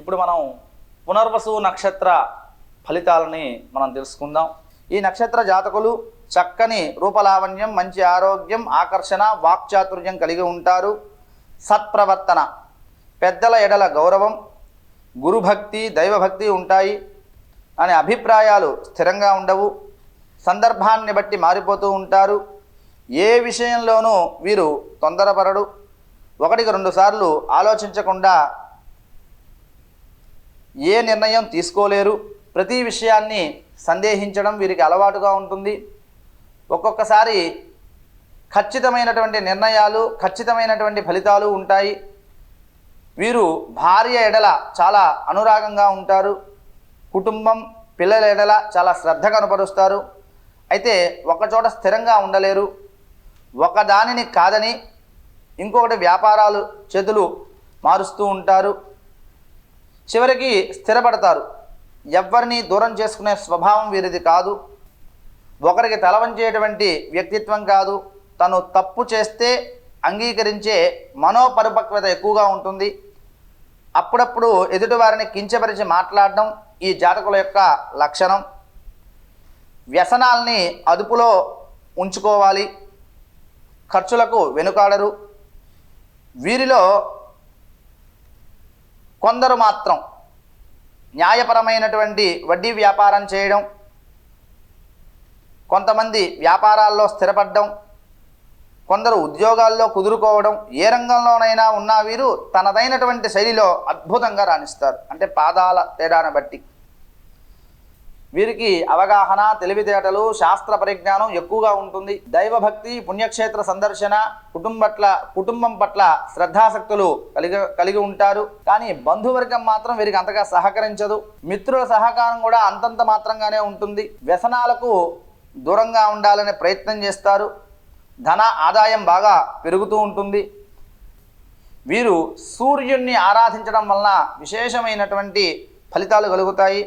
ఇప్పుడు మనం పునర్వసు నక్షత్ర ఫలితాలని మనం తెలుసుకుందాం. ఈ నక్షత్ర జాతకులు చక్కని రూపలావణ్యం మంచి ఆరోగ్యం ఆకర్షణ వాక్చాతుర్యం కలిగి ఉంటారు. సత్ప్రవర్తన పెద్దల ఎడల గౌరవం గురుభక్తి దైవభక్తి ఉంటాయి అనే అభిప్రాయాలు స్థిరంగా ఉండవు. సందర్భాన్ని బట్టి మారిపోతూ ఉంటారు. ఏ విషయంలోనూ వీరు తొందరపడడు ఒకటికి రెండుసార్లు ఆలోచించకుండా ఏ నిర్ణయం తీసుకోలేరు. ప్రతి విషయాన్ని సందేహించడం వీరికి అలవాటుగా ఉంటుంది. ఒక్కొక్కసారి ఖచ్చితమైనటువంటి నిర్ణయాలు ఖచ్చితమైనటువంటి ఫలితాలు ఉంటాయి. వీరు భార్య ఎడల చాలా అనురాగంగా ఉంటారు. కుటుంబం పిల్లల ఎడల చాలా శ్రద్ధ కనపరుస్తారు. అయితే ఒకచోట స్థిరంగా ఉండలేరు. ఒకదానిని కాదని ఇంకొకటి వ్యాపారాలు చేతులు మారుస్తూ ఉంటారు. చివరికి స్థిరపడతారు. ఎవ్వరిని దూరం చేసుకునే స్వభావం వీరిది కాదు. ఒకరికి తలవంచేటువంటి వ్యక్తిత్వం కాదు. తను తప్పు చేస్తే అంగీకరించే మనోపరిపక్వత ఎక్కువగా ఉంటుంది. అప్పుడప్పుడు ఎదుటివారిని కించపరిచి మాట్లాడడం ఈ జాతకుల యొక్క లక్షణం. వ్యసనాల్ని అదుపులో ఉంచుకోవాలి. ఖర్చులకు వెనుకాడరు. వీరిలో కొందరు మాత్రం న్యాయపరమైనటువంటి వడ్డీ వ్యాపారం చేయడం కొంతమంది వ్యాపారాల్లో స్థిరపడడం కొందరు ఉద్యోగాల్లో కుదురుకోవడం ఏ రంగంలోనైనా ఉన్న వీరు తనదైనటువంటి శైలిలో అద్భుతంగా రాణిస్తారు. అంటే పాదాల తేడాను బట్టి. వీరికి అవగాహన తెలివితేటలు శాస్త్ర పరిజ్ఞానం ఎక్కువగా ఉంటుంది. దైవభక్తి పుణ్యక్షేత్ర సందర్శన కుటుంబ పట్ల కుటుంబం పట్ల శ్రద్ధాసక్తులు కలిగి కలిగి ఉంటారు. కానీ బంధువర్గం మాత్రం వీరికి అంతగా సహకరించదు. మిత్రుల సహకారం కూడా అంతంత మాత్రంగానే ఉంటుంది. వ్యసనాలకు దూరంగా ఉండాలనే ప్రయత్నం చేస్తారు. ధన ఆదాయం బాగా పెరుగుతూ ఉంటుంది. వీరు సూర్యుణ్ణి ఆరాధించడం వలన విశేషమైనటువంటి ఫలితాలు కలుగుతాయి.